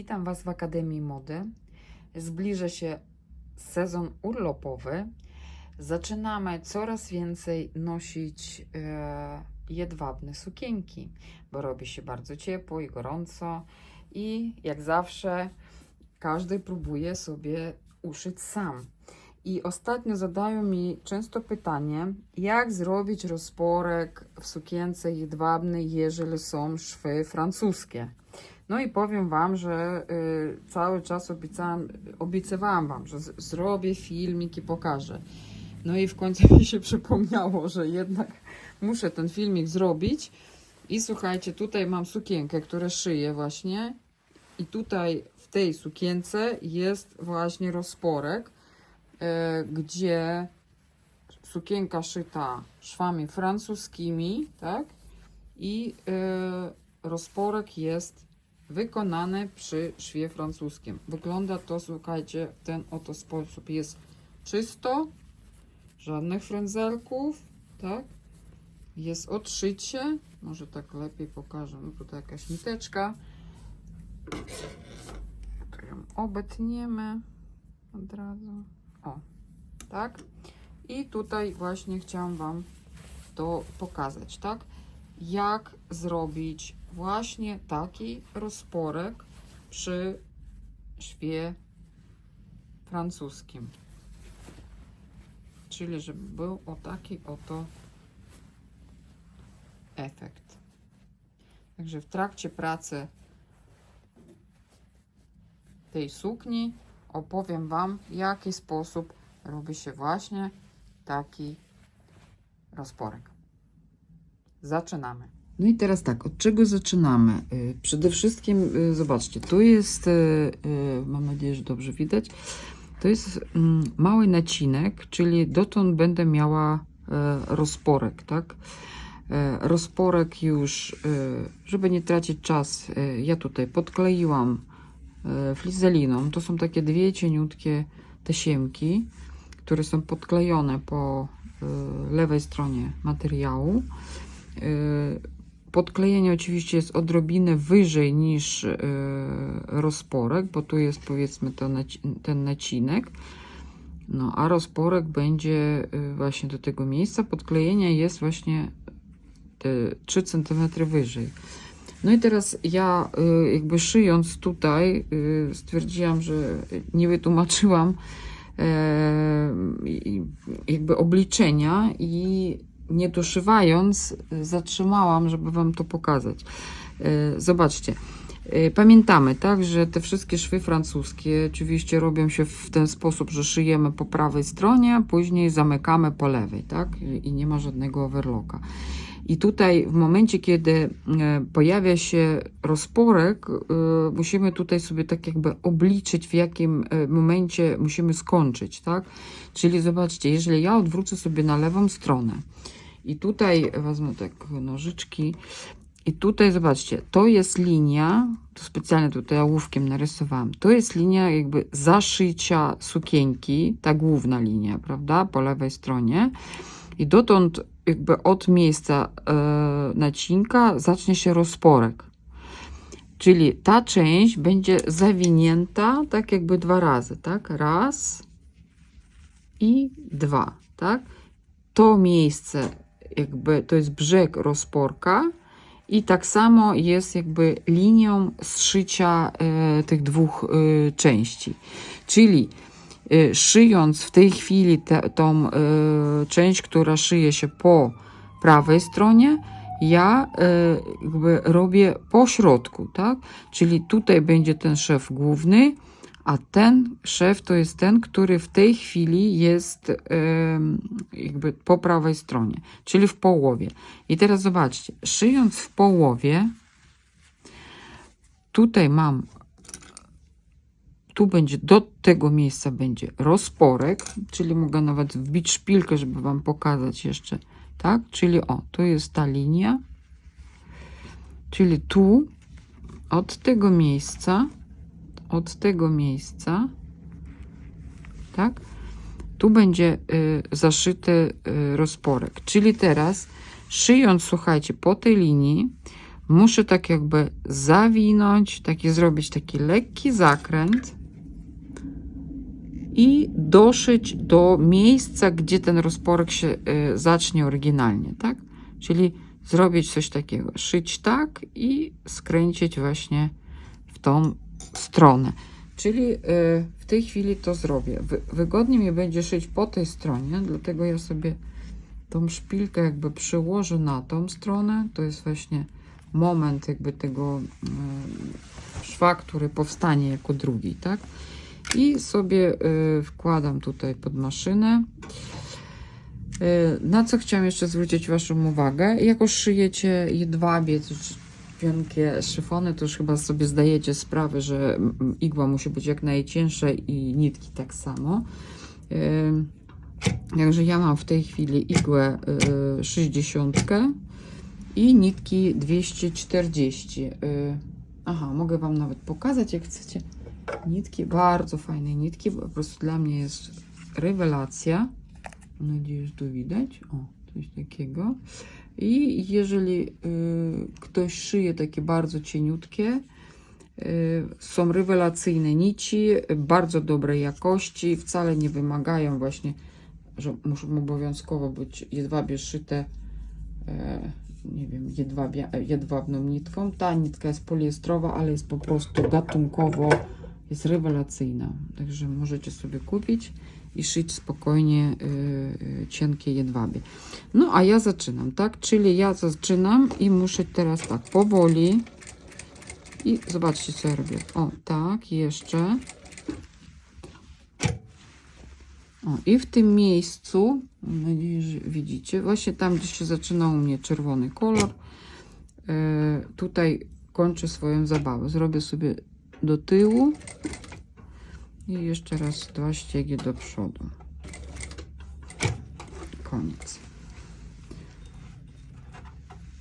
Witam Was w Akademii Mody. Zbliża się sezon urlopowy. Zaczynamy coraz więcej nosić e, jedwabne sukienki, bo robi się bardzo ciepło i gorąco. I jak zawsze, każdy próbuje sobie uszyć sam. I ostatnio zadają mi często pytanie, jak zrobić rozporek w sukience jedwabnej, jeżeli są szwy francuskie. No i powiem Wam, że y, cały czas obiecałam, obiecywałam Wam, że zrobię filmik i pokażę. No i w końcu mi się przypomniało, że jednak muszę ten filmik zrobić. I słuchajcie, tutaj mam sukienkę, którą szyję właśnie. I tutaj w tej sukience jest właśnie rozporek, e, gdzie sukienka szyta szwami francuskimi, tak? I e, rozporek jest wykonany przy szwie francuskim. Wygląda to, słuchajcie, w ten oto sposób. Jest czysto, żadnych frędzelków, tak? Jest odszycie, może tak lepiej pokażę. No tutaj jakaś niteczka. Ją obetniemy od razu. O, tak? I tutaj właśnie chciałam Wam to pokazać, tak? Jak zrobić właśnie taki rozporek przy szwie francuskim. Czyli żeby był o taki oto efekt. Także w trakcie pracy tej sukni opowiem Wam, w jaki sposób robi się właśnie taki rozporek. Zaczynamy. No i teraz tak, od czego zaczynamy? Y, Przede wszystkim, y, zobaczcie, tu jest, y, mam nadzieję, że dobrze widać, to jest mm, mały nacinek, czyli dotąd będę miała rozporek, tak? Rozporek już, żeby nie tracić czas, ja tutaj podkleiłam flizeliną. To są takie dwie cieniutkie tasiemki, które są podklejone po lewej stronie materiału. Podklejenie oczywiście jest odrobinę wyżej niż e, rozporek, bo tu jest powiedzmy ten nacinek. No, a rozporek będzie e, właśnie do tego miejsca. Podklejenia jest właśnie te 3 cm wyżej. No i teraz ja e, jakby szyjąc tutaj stwierdziłam, że nie wytłumaczyłam jakby obliczenia i nie doszywając, zatrzymałam, żeby Wam to pokazać. Y, Zobaczcie. y, Pamiętamy, tak, że te wszystkie szwy francuskie oczywiście robią się w ten sposób, że szyjemy po prawej stronie, a później zamykamy po lewej, tak, i nie ma żadnego overlocka. I tutaj w momencie, kiedy e, pojawia się rozporek, e, musimy tutaj sobie tak jakby obliczyć, w jakim e, momencie musimy skończyć, tak? Czyli zobaczcie, jeżeli ja odwrócę sobie na lewą stronę i tutaj wezmę tak nożyczki i tutaj zobaczcie, to jest linia, to specjalnie tutaj ołówkiem narysowałam, to jest linia jakby zaszycia sukienki, ta główna linia, prawda, po lewej stronie i dotąd jakby od miejsca e, nacinka zacznie się rozporek. Czyli ta część będzie zawinięta tak jakby dwa razy, tak? Raz i dwa, tak? To miejsce jakby to jest brzeg rozporka i tak samo jest jakby linią zszycia e, tych dwóch e, części. Czyli e, szyjąc w tej chwili te, tą część, która szyje się po prawej stronie, ja jakby robię po środku, tak? Czyli tutaj będzie ten szef główny, a ten szef to jest ten, który w tej chwili jest jakby po prawej stronie, czyli w połowie. I teraz zobaczcie, szyjąc w połowie, tutaj mam, tu będzie, do tego miejsca będzie rozporek, czyli mogę nawet wbić szpilkę, żeby Wam pokazać jeszcze, tak? Czyli o, tu jest ta linia, czyli tu, od tego miejsca, od tego miejsca, tak? Tu będzie y, zaszyty y, rozporek. Czyli teraz, szyjąc, słuchajcie, po tej linii, muszę tak jakby zawinąć, taki zrobić taki lekki zakręt i doszyć do miejsca, gdzie ten rozporek się y, zacznie oryginalnie, tak? Czyli zrobić coś takiego, szyć tak i skręcić właśnie w tą stronę. Czyli y, w tej chwili to zrobię. Wy, wygodnie mi będzie szyć po tej stronie, dlatego ja sobie tą szpilkę jakby przełożę na tą stronę. To jest właśnie moment jakby tego y, szwa, który powstanie jako drugi, tak? I sobie y, wkładam tutaj pod maszynę. Na co chciałam jeszcze zwrócić Waszą uwagę? Jak już szyjecie jedwabie, czy pionkie szyfony, to już chyba sobie zdajecie sprawę, że igła musi być jak najcieńsza i nitki tak samo. Y, Także ja mam w tej chwili igłę y, 60 i nitki 240. Y, Aha, mogę Wam nawet pokazać, jak chcecie. Nitki, bardzo fajne nitki, po prostu dla mnie jest rewelacja. Mam nadzieję, że to widać. O, coś takiego. I jeżeli y, ktoś szyje takie bardzo cieniutkie, y, są rewelacyjne nici, bardzo dobrej jakości, wcale nie wymagają właśnie, że muszą obowiązkowo być jedwabie szyte, e, nie wiem, jedwabia, jedwabną nitką. Ta nitka jest poliestrowa, ale jest po prostu gatunkowo, jest rewelacyjna. Także możecie sobie kupić i szyć spokojnie y, y, cienkie jedwabie. No a ja zaczynam, tak? Czyli ja zaczynam i muszę teraz tak powoli i zobaczcie co ja robię. O, tak, jeszcze. O, i w tym miejscu, mam nadzieję, że widzicie, właśnie tam, gdzie się zaczyna u mnie czerwony kolor, y, tutaj kończę swoją zabawę. Zrobię sobie do tyłu i jeszcze raz dwa ściegi do przodu. Koniec.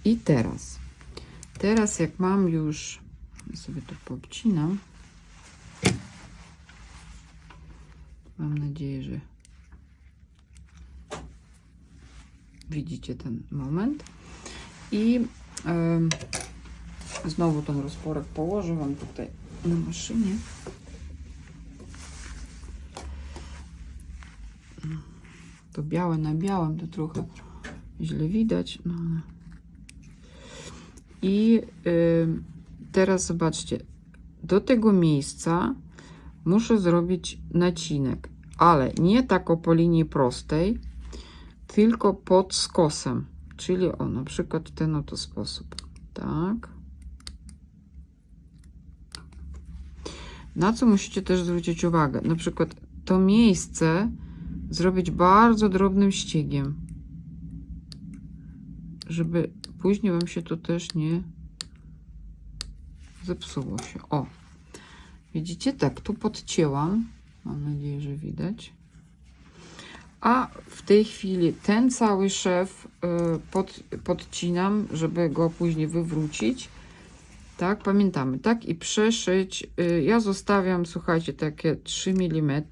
I teraz, teraz jak mam już, ja sobie to poobcinam. Mam nadzieję, że widzicie ten moment. I znowu ten rozporek położę Wam tutaj na maszynie. To białe na białym to trochę źle widać. No. I y, teraz zobaczcie, do tego miejsca muszę zrobić nacinek, ale nie tak o po linii prostej, tylko pod skosem. Czyli o, na przykład w ten oto sposób. Tak. Na co musicie też zwrócić uwagę? Na przykład to miejsce zrobić bardzo drobnym ściegiem, żeby później Wam się to też nie zepsuło się. O, widzicie? Tak, tu podcięłam. Mam nadzieję, że widać. A w tej chwili ten cały szef y, pod, podcinam, żeby go później wywrócić. Tak, pamiętamy, tak? I przeszyć. y, Ja zostawiam, słuchajcie, takie 3 mm.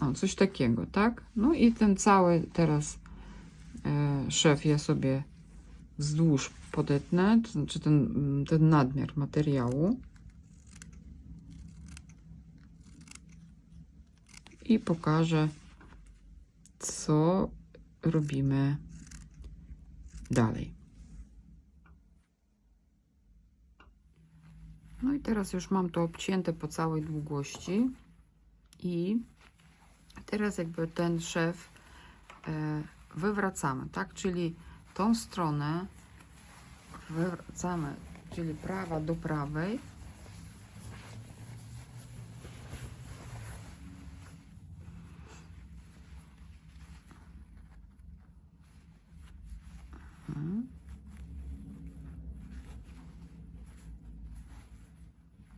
O, coś takiego, tak? No i ten cały teraz e, szef ja sobie wzdłuż podetnę, to znaczy ten, mm, ten nadmiar materiału. I pokażę, co robimy dalej. No i teraz już mam to obcięte po całej długości i teraz jakby ten szef e, wywracamy, tak? Czyli tą stronę wywracamy, czyli prawa do prawej. Mhm.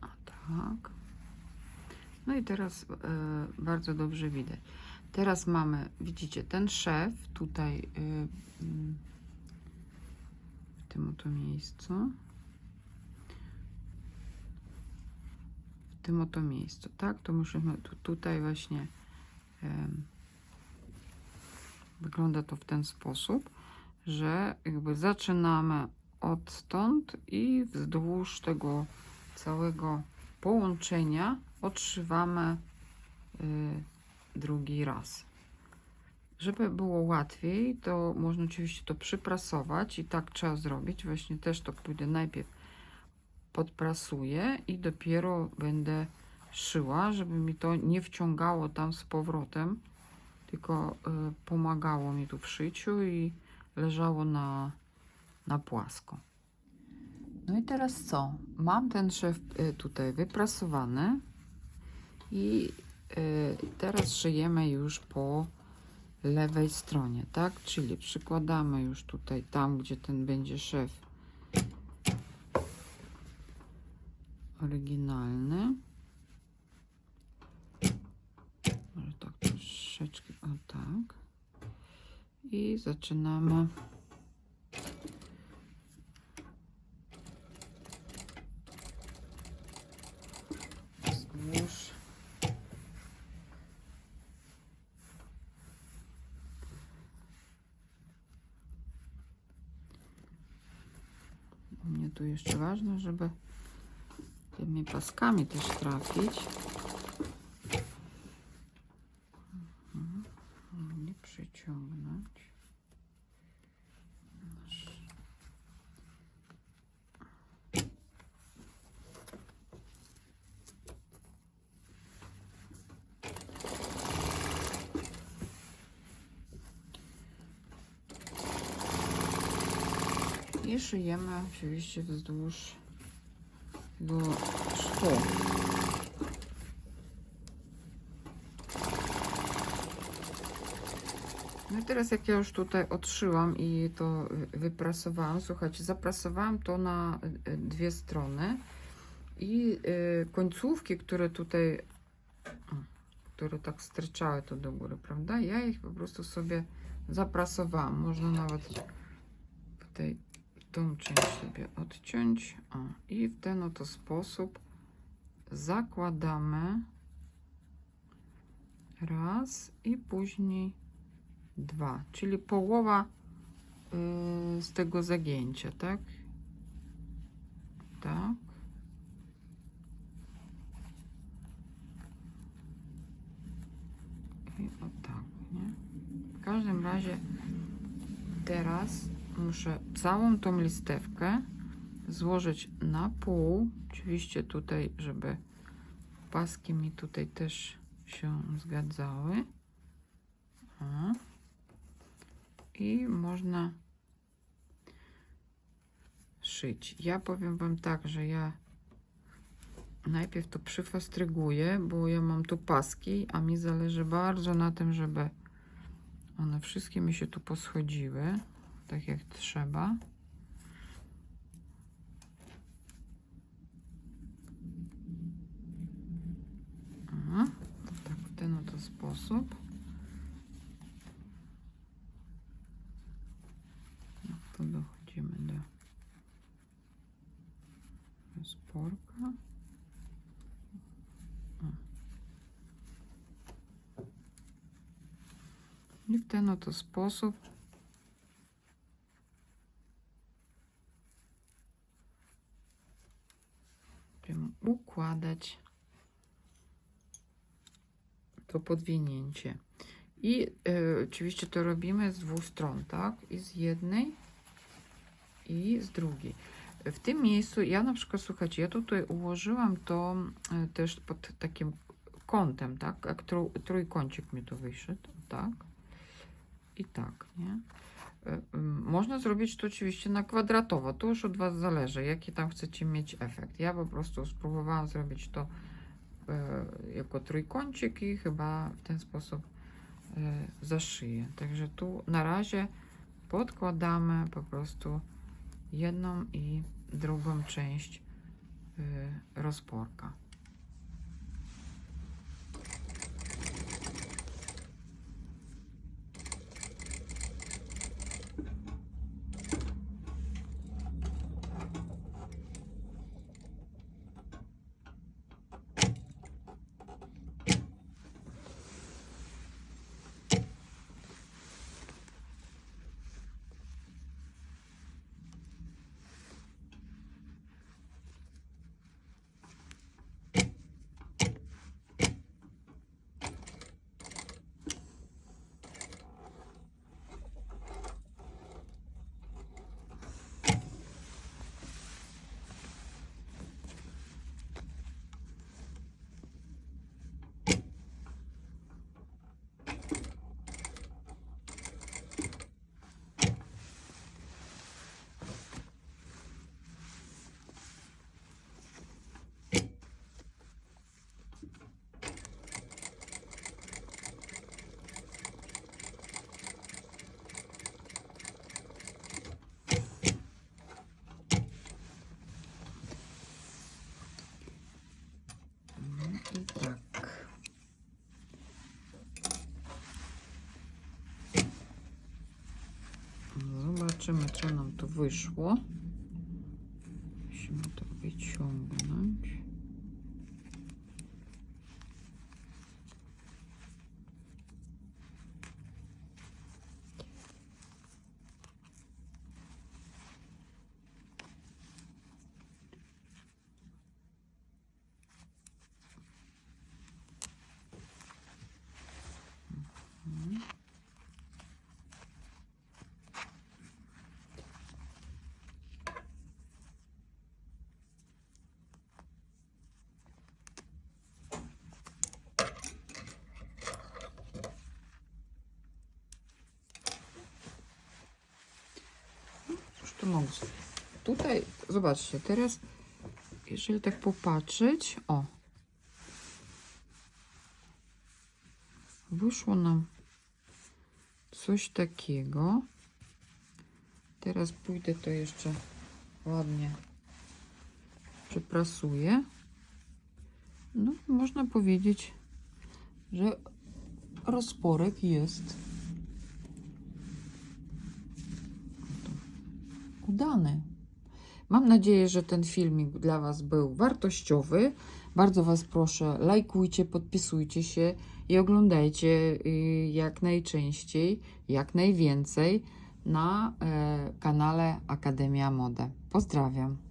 O tak. No i teraz e, bardzo dobrze widać. Teraz mamy, widzicie, ten szef tutaj y, mm, w tym oto miejscu. W tym oto miejscu, tak? To musimy tu, tutaj właśnie wygląda to w ten sposób, że jakby zaczynamy odtąd i wzdłuż tego całego połączenia odszywamy y, drugi raz. Żeby było łatwiej, to można oczywiście to przyprasować i tak trzeba zrobić. Właśnie też to pójdę najpierw podprasuję i dopiero będę szyła, żeby mi to nie wciągało tam z powrotem, tylko y, pomagało mi tu w szyciu i leżało na, na płasko. No i teraz co? Mam ten szef y, tutaj wyprasowany i y, teraz szyjemy już po lewej stronie, tak? Czyli przykładamy już tutaj tam, gdzie ten będzie szef oryginalny. Może tak troszeczkę, o tak. I zaczynamy wzdłuż U mnie tu jeszcze ważne, żeby tymi paskami też trafić. Mhm. Nie przyciągnąć. I szyjemy oczywiście wzdłuż tego szwu. No i teraz jak ja już tutaj odszyłam i to wyprasowałam, słuchajcie, zaprasowałam to na y, dwie strony i y, końcówki, które tutaj, które tak sterczały to do góry, prawda? Ja ich po prostu sobie zaprasowałam. Można nawet tutaj tą część sobie odciąć. O, I w ten oto sposób zakładamy raz i później dwa, czyli połowa y, z tego zagięcia, tak? Tak. I o tak, nie? W każdym razie teraz muszę całą tą listewkę złożyć na pół. Oczywiście tutaj, żeby paski mi tutaj też się zgadzały. I można szyć. Ja powiem Wam tak, że ja najpierw to przyfastryguję, bo ja mam tu paski, a mi zależy bardzo na tym, żeby one wszystkie mi się tu poschodziły tak jak trzeba. Aha, tak w ten oto sposób. No to dochodzimy do rozporka. I w ten oto sposób to podwinięcie. I y, oczywiście to robimy z dwóch stron, tak? I z jednej, i z drugiej. W tym miejscu ja na przykład, słuchajcie, ja tutaj ułożyłam to y, też pod takim kątem, tak? Jak trój, trójkącik mi tu wyszedł, tak? I tak, nie? Można zrobić to oczywiście na kwadratowo. To już od Was zależy, jaki tam chcecie mieć efekt. Ja po prostu spróbowałam zrobić to e, jako trójkącik i chyba w ten sposób zaszyję. Także tu na razie podkładamy po prostu jedną i drugą część rozporka. Zobaczymy, co nam tu wyszło. Musimy to wyciągnąć. Mogę? Tutaj, zobaczcie, teraz, jeżeli tak popatrzeć, o, wyszło nam coś takiego. Teraz pójdę to jeszcze ładnie przeprasuję. No, można powiedzieć, że rozporek jest udany. Mam nadzieję, że ten filmik dla Was był wartościowy. Bardzo Was proszę, lajkujcie, podpisujcie się i oglądajcie y, jak najczęściej, jak najwięcej na e, kanale Akademia Mode. Pozdrawiam.